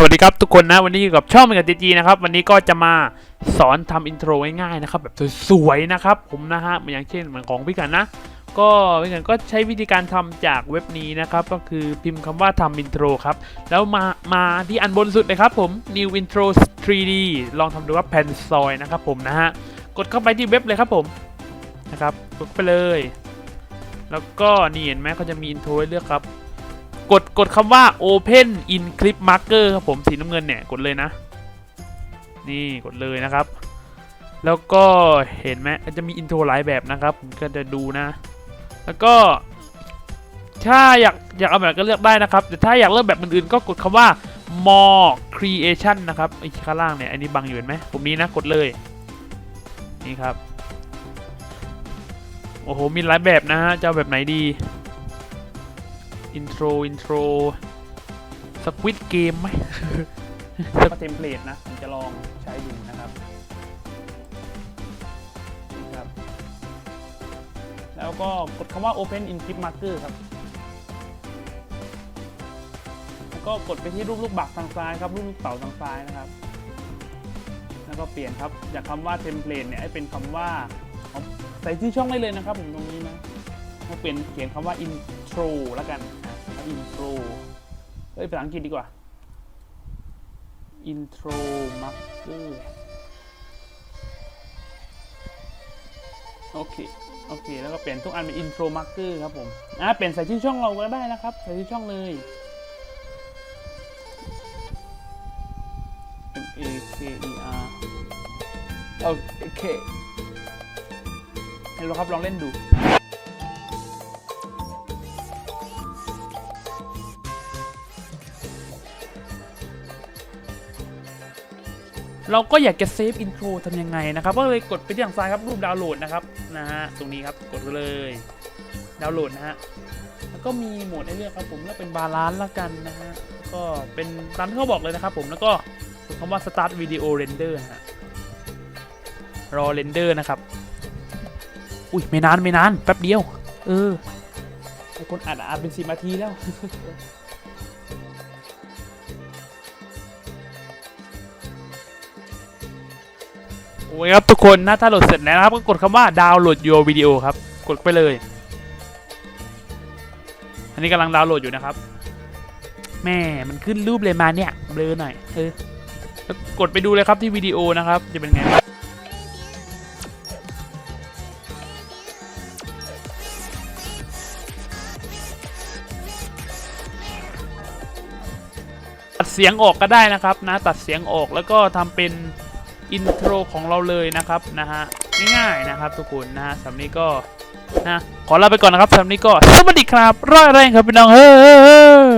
สวัสดีครับทุกคนนะวันนี้อยู่กับช่องเมกาจีจีนะครับวันนี้ก็จะมาสอนทำอินโทรง่ายๆนะครับแบบสวยๆนะครับผมนะฮะอย่างเช่นเหมือนของพี่กันนะ ก็พี่กันก็ใช้วิธีการทำจากเว็บนี้นะครับก็คือพิมพ์คำว่าทำอินโทรครับแล้วมามาที่อันบนสุดเลยครับผม new intro 3d ลองทำดูว่าแผ่นซอยนะครับผมนะฮะกดเข้าไปที่เว็บเลยครับผมนะครับกดไปเลย แล้วก็นี่เห็นไหมเขาจะมีอินโทรให้เลือกครับ กดกดคำว่า Open in Clip Marker ครับผมสีน้ำเงินเนี่ย กดเลยนะ นี่กดเลยนะครับ แล้วก็เห็นไหมจะมีอินโทรหลายแบบนะครับ ผมก็จะดูนะ แล้วก็ถ้าอยากอยากเอาแบบก็เลือกได้นะครับ แต่ถ้าอยากเลือกแบบอื่นๆ ก็กดคำว่า more creation นะครับไอ้ข้างล่างเนี่ย อันนี้บังอยู่เห็นไหมผมนี้นะ กดเลย นี่ครับ โอ้โห มีหลายแบบนะฮะจะเอาแบบไหนดี อินโทรอินโทรสควิตเกมไหมก็เทมเพลตนะผมจะลองใช้ดูนะครับครับ แล้วก็กดคำว่า Open in Clip Marker ครับ แล้วก็กดไปที่รูปลูกบักทางซ้ายครับ รูปลูกเต่าทางซ้ายนะครับ แล้วก็เปลี่ยนครับ จากคำว่าเทมเพลตเนี่ยให้เป็นคำว่าใส่ที่ช่องได้เลยนะครับผมตรงนี้นะเปลี่ยนเขียนคำว่า intro แล้วกันอะ intro เอ้ยภาษาอังกฤษดีกว่า intro marker โอเคโอเค แล้วก็เปลี่ยนทุกอันเป็น intro marker ครับผมอะเปลี่ยนใส่ชื่อช่องเราก็ได้นะครับ ใส่ชื่อช่องเลย M A K E R โอเคให้เราครับลองเล่นดู เราก็อยากจะเซฟอินโทรทำยังไงนะครับ ก็เลยกดไปที่ทางซ้ายครับรูปดาวน์โหลดนะครับนะฮะตรงนี้ครับกดไปเลยดาวน์โหลดนะฮะแล้วก็มีโหมดให้เลือกครับผมแล้วเป็นบาลานซ์ละกันนะฮะก็เป็นตามที่เขาบอกเลยนะครับผมแล้วก็คำว่า start video render ฮะรอ render นะครับ อุ้ยไม่นานไม่นานแป๊บเดียว เออไอคนอัดอะอัดเป็นสิบนาทีแล้ว โอ้ยครับทุกคนนะถ้าโหลดเสร็จแล้วนะครับก็กดคำว่าดาวน์โหลด your video ครับ กดไปเลย อันนี้กำลังดาวน์โหลดอยู่นะครับ แม่มันขึ้นรูปเลยมาเนี่ยเบลอหน่อยเออกดไปดูเลยครับที่วิดีโอนะครับ จะเป็นไงตัดเสียงออกก็ได้นะครับนะตัดเสียงออกแล้วก็ทำเป็น อินโทรของเราเลยนะครับนะฮะง่ายๆนะครับทุกคนนะฮะสำหรับนี้ก็นะขอลาไปก่อนนะครับสำหรับนี้ก็สวัสดีครับร้อยแรงครับพี่น้องเฮ้อ